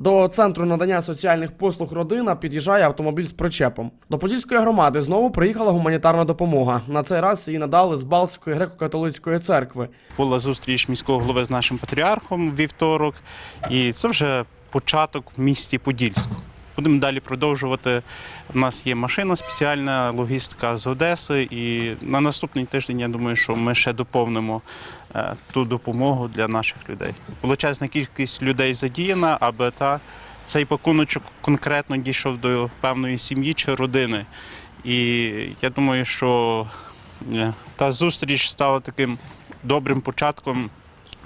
До центру надання соціальних послуг родина під'їжджає автомобіль з причепом. До Подільської громади знову приїхала гуманітарна допомога. На цей раз її надали з Балтської греко-католицької церкви. Була зустріч міського голови з нашим патріархом вівторок, і це вже початок в місті Подільську. Будемо далі продовжувати. У нас є машина спеціальна, логістика з Одеси, і на наступний тиждень я думаю, що ми ще доповнимо е, ту допомогу для наших людей. Величезна кількість людей задіяна, аби та цей пакуночок конкретно дійшов до певної сім'ї чи родини. І я думаю, що е, та зустріч стала таким добрим початком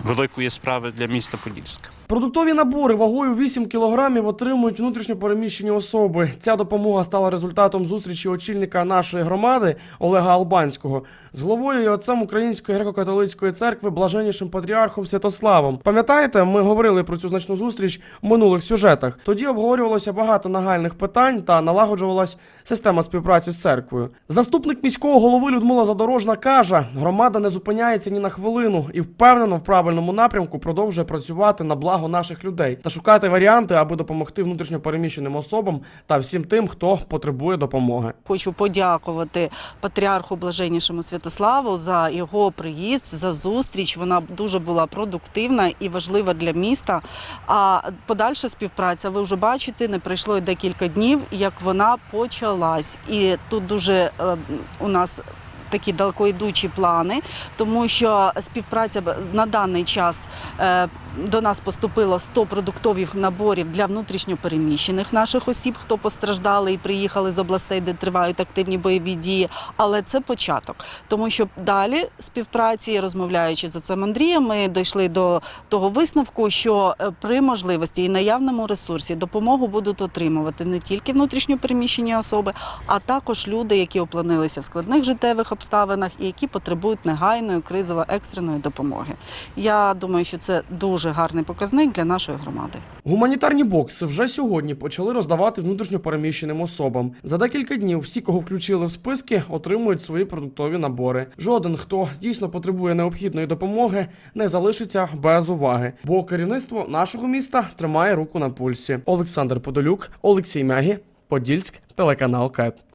великої справи для міста Подільська. Продуктові набори вагою 8 кілограмів отримують внутрішньо переміщені особи. Ця допомога стала результатом зустрічі очільника нашої громади Олега Албанського з головою і отцем Української греко-католицької церкви блаженнішим патріархом Святославом. Пам'ятаєте, ми говорили про цю значну зустріч в минулих сюжетах. Тоді обговорювалося багато нагальних питань та налагоджувалась система співпраці з церквою. Заступник міського голови Людмила Задорожна каже: громада не зупиняється ні на хвилину і впевнено в правильному напрямку продовжує працювати на благо наших людей та шукати варіанти, аби допомогти внутрішньо переміщеним особам та всім тим, хто потребує допомоги. Хочу подякувати патріарху Блаженнішому Святославу за його приїзд, за зустріч. Вона дуже була продуктивна і важлива для міста. А подальша співпраця, ви вже бачите, не пройшло й декілька днів, як вона почалась. І тут дуже е, у нас. Такі далекоїдучі плани, тому що співпраця на даний час е, до нас поступило 100 продуктових наборів для внутрішньопереміщених наших осіб, хто постраждали і приїхали з областей, де тривають активні бойові дії. Але це початок, тому що далі співпраці, розмовляючи з отцем Андрієм, ми дійшли до того висновку, що е, при можливості і наявному ресурсі допомогу будуть отримувати не тільки внутрішньопереміщені особи, а також люди, які опинилися в складних життєвих обставинах і які потребують негайної кризово-екстреної допомоги. Я думаю, що це дуже гарний показник для нашої громади. Гуманітарні бокси вже сьогодні почали роздавати внутрішньо переміщеним особам. За декілька днів всі, кого включили в списки, отримують свої продуктові набори. Жоден, хто дійсно потребує необхідної допомоги, не залишиться без уваги, бо керівництво нашого міста тримає руку на пульсі. Олександр Подолюк, Олексій Мягі, Подільськ, телеканал КЕТ.